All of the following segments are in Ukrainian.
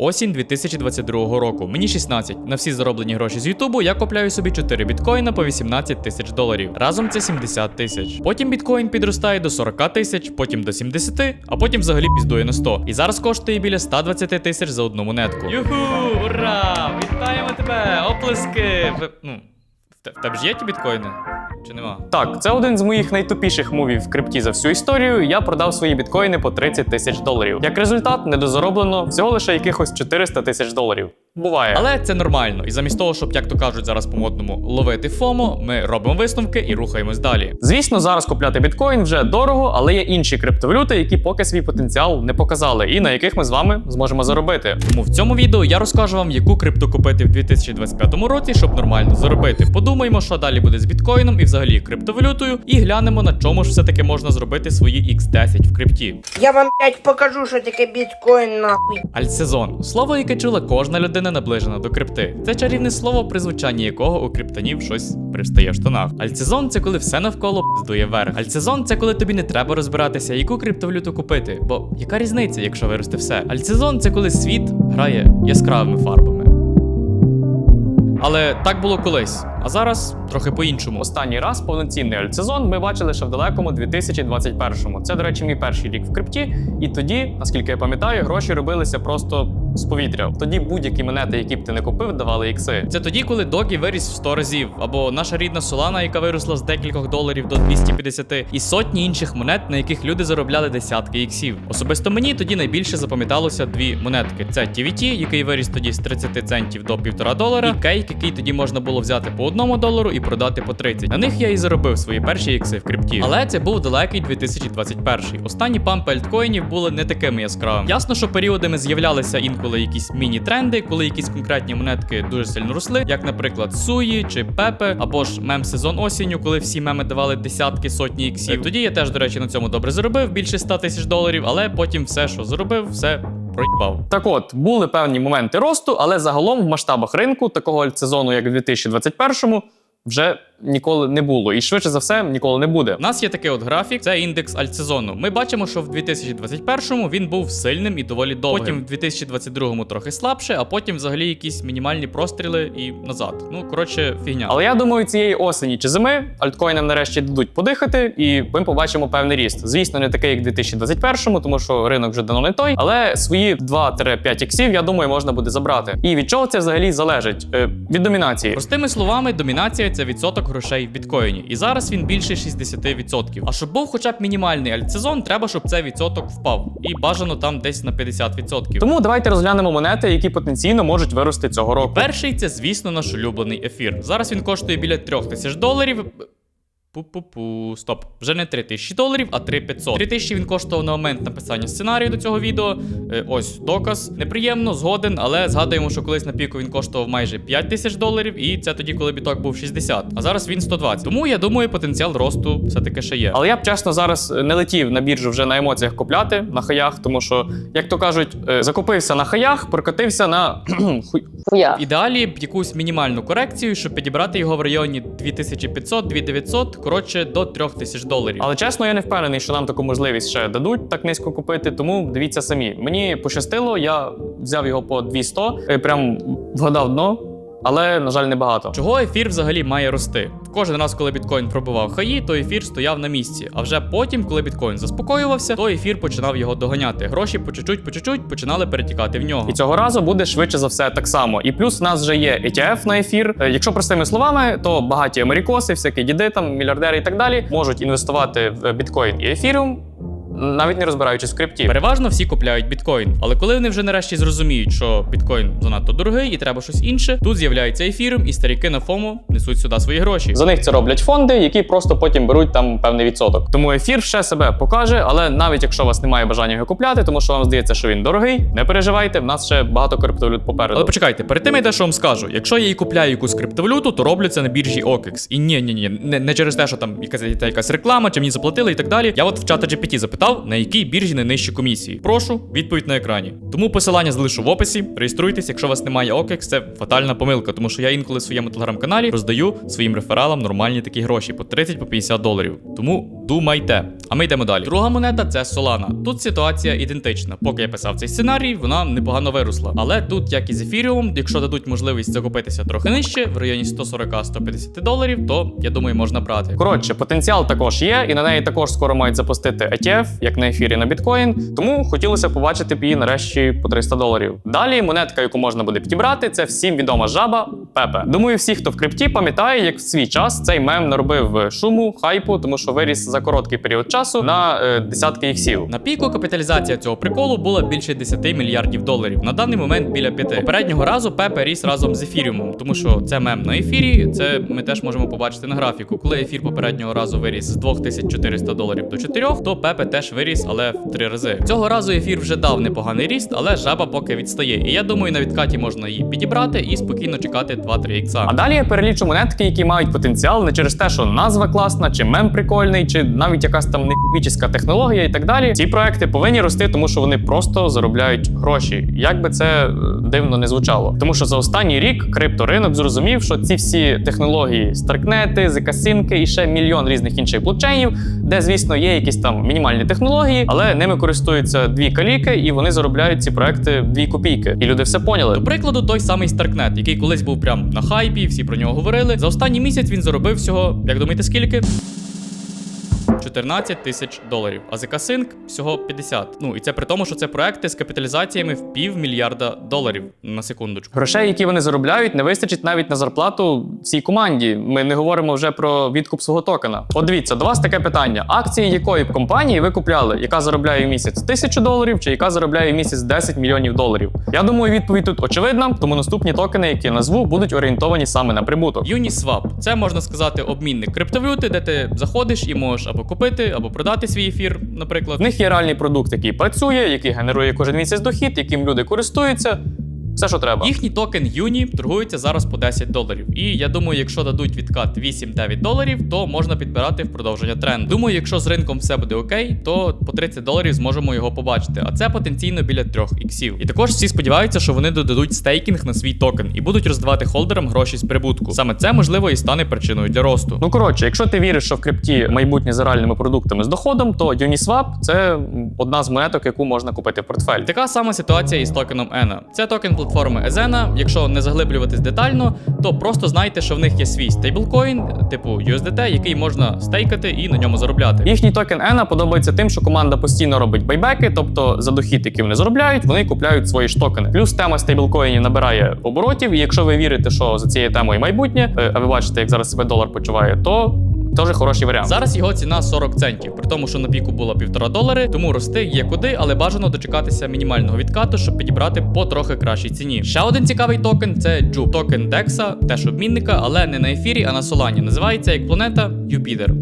Осінь 2022 року. Мені 16. На всі зароблені гроші з Ютубу я купляю собі 4 біткоїна по 18 тисяч доларів. Разом це 70 тисяч. Потім біткоін підростає до 40 тисяч, потім до 70, а потім взагалі піздує на 100. І зараз коштує біля 120 тисяч за одну монетку. Юху! Ура! Вітаємо тебе! Оплески! Ну, в тебе ж є ті біткоїни? Чи нема? Так, це один з моїх найтупіших мувів в крипті за всю історію. Я продав свої біткоїни по 30 тисяч доларів. Як результат, недозароблено всього лише якихось 400 тисяч доларів. Буває. Але це нормально. І замість того, щоб, як то кажуть зараз по-модному, ловити ФОМО, ми робимо висновки і рухаємось далі. Звісно, зараз купляти біткоін вже дорого, але є інші криптовалюти, які поки свій потенціал не показали, і на яких ми з вами зможемо заробити. Тому в цьому відео я розкажу вам, яку крипту купити в 2025 році, щоб нормально заробити. Подумаємо, що далі буде з біткоїном і взагалі криптовалютою, і глянемо, на чому ж все-таки можна зробити свої X10 в крипті. Я вам, блядь, покажу, що таке біткоін нахуй. Альтсезон слово, яке чула кожна людина наближена до крипти. Це чарівне слово, при звучанні якого у криптонів щось пристає в штанах. Альтсезон це коли все навколо пиздує вверх. Альтсезон це коли тобі не треба розбиратися, яку криптовалюту купити. Бо яка різниця, якщо виросте все? Альтсезон це коли світ грає яскравими фарбами. Але так було колись, а зараз трохи по-іншому. Останній раз повноцінний альтсезон ми бачили ще в далекому 2021-му. Це, до речі, мій перший рік в крипті. І тоді, наскільки я пам'ятаю, гроші робилися просто з повітря. Тоді будь-які монети, які б ти не купив, давали ікси. Це тоді, коли Догі виріс в 100 разів, або наша рідна Солана, яка виросла з декількох доларів до 250, і сотні інших монет, на яких люди заробляли десятки іксів. Особисто мені тоді найбільше запам'яталося дві монетки: це TVT, який виріс тоді з 30 центів до 1,5 долара, і кейк, який тоді можна було взяти по одному долару і продати по 30. На них я і заробив свої перші ікси в крипті. Але це був далекий 2021. Останні пампи альткоїнів були не такими яскравими. Ясно, що періодами з'являлися інколи якісь міні-тренди, коли якісь конкретні монетки дуже сильно росли, як, наприклад, Суї чи Пепе, або ж мем сезон осінню, коли всі меми давали десятки сотні іксів. Тоді я теж, до речі, на цьому добре заробив більше 100 тисяч доларів, але потім все, що заробив, все проїбав. Так от, були певні моменти росту, але загалом в масштабах ринку такого альтсезону, як в 2021-му, вже ніколи не було. І швидше за все, ніколи не буде. У нас є такий от графік, це індекс альтсезону. Ми бачимо, що в 2021-му він був сильним і доволі довгим. Потім в 2022-му трохи слабше, а потім взагалі якісь мінімальні простріли і назад. Ну коротше, фігня. Але я думаю, цієї осені чи зими альткоїнам нарешті дадуть подихати, і ми побачимо певний ріст. Звісно, не такий, як в 2021-му, тому що ринок вже давно не той. Але свої 2-5 іксів, я думаю, можна буде забрати. І від чого це взагалі залежить? Е, від домінації. Простими словами, домінація це відсоток грошей в біткоїні. І зараз він більше 60%. А щоб був хоча б мінімальний альтсезон, треба, щоб цей відсоток впав. І бажано там десь на 50%. Тому давайте розглянемо монети, які потенційно можуть вирости цього року. Перший це, звісно, наш улюблений ефір. Зараз він коштує біля 3 тисяч доларів. Пу-пу-пу, стоп. Вже не 3 тисячі доларів, а 3500. 3 тисячі він коштував на момент написання сценарію до цього відео. Е, ось доказ. Неприємно, згоден, але згадуємо, що колись на піку він коштував майже 5 тисяч доларів, і це тоді, коли біток був 60. А зараз він 120. Тому я думаю, потенціал росту все-таки ще є. Але я б чесно зараз не летів на біржу вже на емоціях купляти на хаях, тому що, як то кажуть, е, закупився на хаях, прокатився на. Хуя. В ідеалі б якусь мінімальну корекцію, щоб підібрати його в районі 2500-2900, коротше, до 3000 доларів. Але чесно, я не впевнений, що нам таку можливість ще дадуть так низько купити. Тому дивіться самі. Мені пощастило, я взяв його по 200, е, прям вгадав дно, але на жаль, не багато. Чого ефір взагалі має рости? Кожен раз, коли біткоін пробував хаї, то ефір стояв на місці. А вже потім, коли біткоін заспокоювався, то ефір починав його доганяти. Гроші по чуть-чуть, по чуть-чуть починали перетікати в нього. І цього разу буде швидше за все так само. І плюс у нас вже є ETF на ефір. Е, Якщо простими словами, то багаті америкоси, всякі діди, там мільярдери і так далі, можуть інвестувати в біткоін і ефіріум, навіть не розбираючись в крипті. Переважно всі купляють біткоін, але коли вони вже нарешті зрозуміють, що біткоін занадто дорогий і треба щось інше, тут з'являється ефіром, і старіки на ФОМО несуть сюди свої гроші. За них це роблять фонди, які просто потім беруть там певний відсоток. Тому ефір ще себе покаже, але навіть якщо у вас немає бажання його купляти, тому що вам здається, що він дорогий, не переживайте, в нас ще багато криптовалют попереду. Але почекайте, перед тим я дещо вам скажу. Якщо я і купляю якусь криптовалюту, то роблю це на біржі OKX. І ні, ні, ні, не, не через те, що там якась, якась реклама, чи мені заплатили і так далі. Я от в чата GPT запитав. Написав, на якій біржі найнижчі комісії. Прошу, відповідь на екрані. Тому посилання залишу в описі. Реєструйтесь, якщо у вас немає OKEX, це фатальна помилка, тому що я інколи в своєму телеграм-каналі роздаю своїм рефералам нормальні такі гроші по 30 по 50 доларів. Тому думайте. А ми йдемо далі. Друга монета це Solana. Тут ситуація ідентична. Поки я писав цей сценарій, вона непогано виросла. Але тут, як і з ефіріумом, якщо дадуть можливість закупитися трохи нижче, в районі 140-150 доларів, то я думаю, можна брати. Коротше, потенціал також є, і на неї також скоро мають запустити ETF, як на ефірі на біткоін. Тому хотілося побачити б її нарешті по 300 доларів. Далі монетка, яку можна буде підібрати, це всім відома жаба Пепе. Думаю, всі, хто в крипті, пам'ятає, як в свій час цей мем наробив шуму, хайпу, тому що виріс за короткий період часу на е, десятки іксів. На піку капіталізація цього приколу була більше 10 мільярдів доларів. На даний момент біля 5. Попереднього разу Пепе ріс разом з ефіріумом, тому що це мем на ефірі. Це ми теж можемо побачити на графіку. Коли ефір попереднього разу виріс з 2400 доларів до 4, то Пепе теж виріс, але в три рази. Цього разу ефір вже дав непоганий ріст, але жаба поки відстає. І я думаю, на відкаті можна її підібрати і спокійно чекати 2-3 ікса. А далі я перелічу монетки, які мають потенціал не через те, що назва класна, чи мем прикольний, чи навіть якась там невічіська технологія і так далі. Ці проекти повинні рости, тому що вони просто заробляють гроші. Як би це е, дивно не звучало. Тому що за останній рік крипторинок зрозумів, що ці всі технології, старкнети, зекасинки і ще мільйон різних інших блокчейнів, де, звісно, є якісь там мінімальні технології, але ними користуються дві каліки, і вони заробляють ці проекти дві копійки. І люди все поняли. До прикладу, той самий Starknet, який колись був прям на хайпі, всі про нього говорили. За останній місяць він заробив всього, як думаєте, скільки? 14 тисяч доларів, а ZK Sync всього 50. Ну і це при тому, що це проекти з капіталізаціями в півмільярда доларів на секундочку. Грошей, які вони заробляють, не вистачить навіть на зарплату всій команді. Ми не говоримо вже про відкуп свого токена. От дивіться, до вас таке питання: акції якої б компанії ви купляли, яка заробляє в місяць тисячу доларів, чи яка заробляє в місяць 10 мільйонів доларів? Я думаю, відповідь тут очевидна, тому наступні токени, які я назву, будуть орієнтовані саме на прибуток. Uniswap – це можна сказати обмінник криптовалюти, де ти заходиш і можеш або купити, або продати свій ефір, наприклад. В них є реальний продукт, який працює, який генерує кожен місяць дохід, яким люди користуються. Все, що треба. Їхній токен Юні торгується зараз по 10 доларів. І я думаю, якщо дадуть відкат 8-9 доларів, то можна підбирати в продовження тренду. Думаю, якщо з ринком все буде окей, то по 30 доларів зможемо його побачити. А це потенційно біля 3 іксів. І також всі сподіваються, що вони додадуть стейкінг на свій токен і будуть роздавати холдерам гроші з прибутку. Саме це можливо і стане причиною для росту. Ну коротше, якщо ти віриш, що в крипті майбутнє з реальними продуктами з доходом, то Uniswap – це одна з монеток, яку можна купити в портфель. Така сама ситуація із токеном ENA. Це токен платформи Ezena. Якщо не заглиблюватись детально, то просто знайте, що в них є свій стейблкоін, типу USDT, який можна стейкати і на ньому заробляти. Їхній токен ENA подобається тим, що команда постійно робить байбеки, тобто за дохід, який вони заробляють, вони купляють свої ж токени. Плюс тема стейблкоїнів набирає оборотів. І якщо ви вірите, що за цією темою майбутнє, е, а ви бачите, як зараз себе долар почуває, то теж хороший варіант. Зараз його ціна 40 центів, при тому, що на піку було півтора долари, тому рости є куди, але бажано дочекатися мінімального відкату, щоб підібрати по трохи кращій ціні. Ще один цікавий токен це Jup. токен Декса, теж обмінника, але не на ефірі, а на Солані. Називається як планета Юпітер.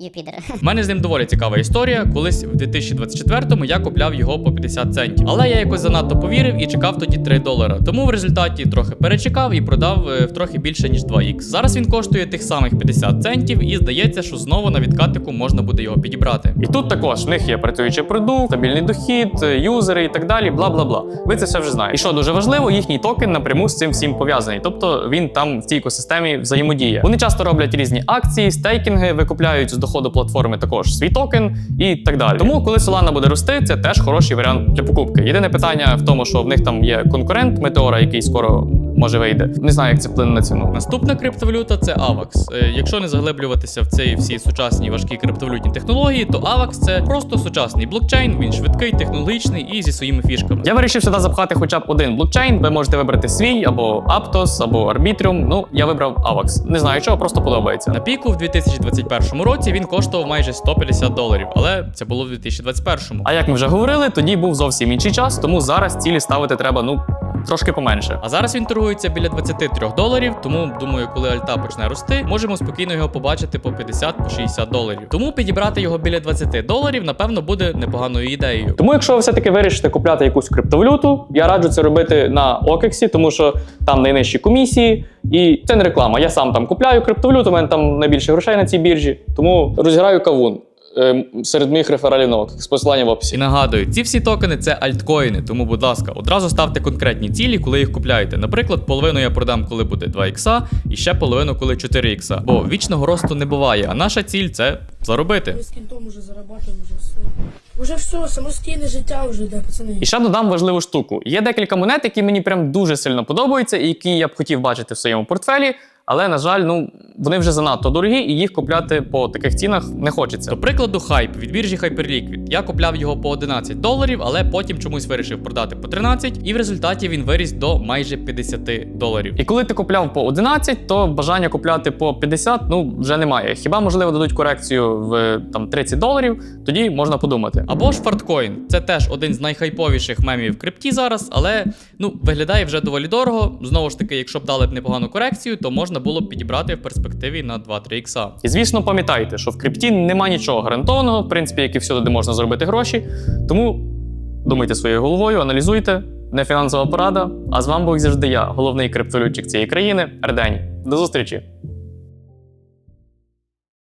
Юпітер. У мене з ним доволі цікава історія. Колись в 2024-му я купляв його по 50 центів. Але я якось занадто повірив і чекав тоді 3 долара. Тому в результаті трохи перечекав і продав е, в трохи більше ніж 2х. Зараз він коштує тих самих 50 центів, і здається, що знову на відкатику можна буде його підібрати. І тут також в них є працюючий продукт, стабільний дохід, е, юзери і так далі. Бла бла бла. Ви це все вже знаєте. І що дуже важливо, їхній токен напряму з цим всім пов'язаний. Тобто він там в цій екосистемі взаємодіє. Вони часто роблять різні акції, стейкінги, викупляють з доходу платформи також свій токен і так далі. Тому, коли Solana буде рости, це теж хороший варіант для покупки. Єдине питання в тому, що в них там є конкурент Метеора, який скоро може вийде. Не знаю, як це вплине на ціну. Наступна криптовалюта це AVAX. Е, Якщо не заглиблюватися в ці всі сучасні важкі криптовалютні технології, то AVAX це просто сучасний блокчейн. Він швидкий, технологічний і зі своїми фішками. Я вирішив сюди запхати хоча б один блокчейн. Ви можете вибрати свій або Aptos, або Arbitrium. Ну, я вибрав AVAX. Не знаю чого, просто подобається. На піку в 2021 році він коштував майже 150 доларів, але це було в 2021. А як ми вже говорили, тоді був зовсім інший час, тому зараз цілі ставити треба ну трошки поменше. А зараз він торгується біля 23 доларів, тому думаю, коли альта почне рости, можемо спокійно його побачити по 50-60 доларів. Тому підібрати його біля 20 доларів, напевно, буде непоганою ідеєю. Тому, якщо ви все-таки вирішите купляти якусь криптовалюту, я раджу це робити на OKEX, тому що там найнижчі комісії, і це не реклама. Я сам там купляю криптовалюту, у мене там найбільше грошей на цій біржі, тому розіграю кавун. Е, серед моїх рефералів новок з посилання в І нагадую, ці всі токени це альткоїни, тому, будь ласка, одразу ставте конкретні цілі, коли їх купляєте. Наприклад, половину я продам, коли буде 2 ікса, і ще половину, коли 4 ікса. Бо вічного росту не буває, а наша ціль це заробити. Ми з кінтом уже зарабатуємо, уже все. Уже все, самостійне життя вже йде, пацани. І ще додам важливу штуку. Є декілька монет, які мені прям дуже сильно подобаються, і які я б хотів бачити в своєму портфелі. Але, на жаль, ну вони вже занадто дорогі, і їх купляти по таких цінах не хочеться. До прикладу, хайп від біржі Hyperliquid. Я купляв його по 11 доларів, але потім чомусь вирішив продати по 13, і в результаті він виріс до майже 50 доларів. І коли ти купляв по 11, то бажання купляти по 50 ну вже немає. Хіба можливо дадуть корекцію в там 30 доларів, тоді можна подумати. Або ж фарткоін. Це теж один з найхайповіших мемів в крипті зараз, але ну виглядає вже доволі дорого. Знову ж таки, якщо б дали б непогану корекцію, то можна було б підібрати в перспективі на 2-3 ікса. І звісно, пам'ятайте, що в крипті нема нічого гарантованого, в принципі, як і всюди, можна зробити гроші. Тому думайте своєю головою, аналізуйте. Не фінансова порада. А з вами був завжди я, головний криптовалютчик цієї країни, Ардені. До зустрічі!